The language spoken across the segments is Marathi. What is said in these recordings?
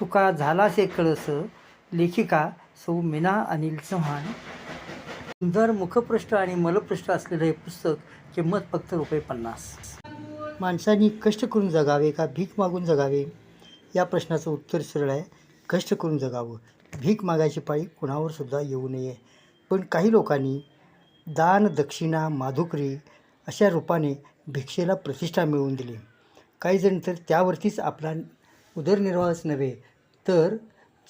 तुका झालासे कळस लेखिका सौ मीना अनिल चव्हाण. सुंदर मुखपृष्ठ आणि मलपृष्ठ असलेलं हे पुस्तक किंमत फक्त रुपये पन्नास. माणसांनी कष्ट करून जगावे का भीक मागून जगावे? या प्रश्नाचं उत्तर सरळ आहे. कष्ट करून जगावं. भीक मागायची पाळी कुणावर सुद्धा येऊ नये. पण काही लोकांनी दान दक्षिणा माधुकरी अशा रूपाने भिक्षेला प्रतिष्ठा मिळवून दिली. काहीजण तर त्यावरतीच आपला उदरनिर्वाहच नव्हे तर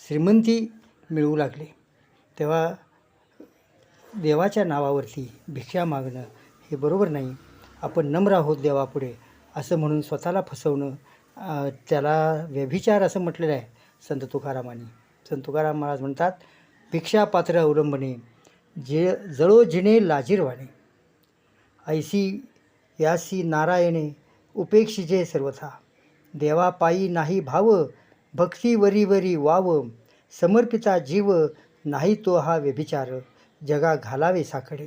श्रीमंती मिळवू लागले. तेव्हा देवाच्या नावावरती भिक्षा मागणं हे बरोबर नाही. आपण नम्र आहोत देवापुढे असं म्हणून स्वतःला फसवणं त्याला व्यभिचार असं म्हटलेलं आहे संत तुकारामाने. संत तुकाराम महाराज म्हणतात भिक्षा पात्र अवलंबने जे जळो जिणे लाजीरवाणे. ऐसी यासी नारायणे उपेक्षिजे सर्वथा. देवा पायी नाही भाव भक्ती वाव समर्पिता जीव नाही तो हा व्यभिचार जगा घालावे साकडे.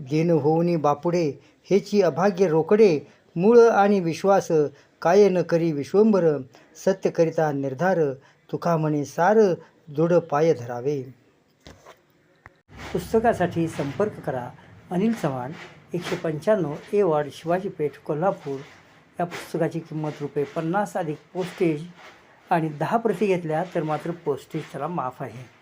दिन होऊनी बापुडे हेची अभाग्य रोकडे मूळ आणि विश्वास काय न करी विश्वंभर सत्य करिता निर्धार तुका म्हणे सार दृढ पाय धरावे. पुस्तकासाठी संपर्क करा. अनिल चव्हाण एकशे पंच्याण्णव ए वार्ड शिवाजी पेठ कोल्हापूर या पुस्तकाची किंमत रुपये पन्नास अधिक पोस्टेज आणि दहा प्रती घेतल्या तर मात्र पोस्टेज त्याला माफ आहे.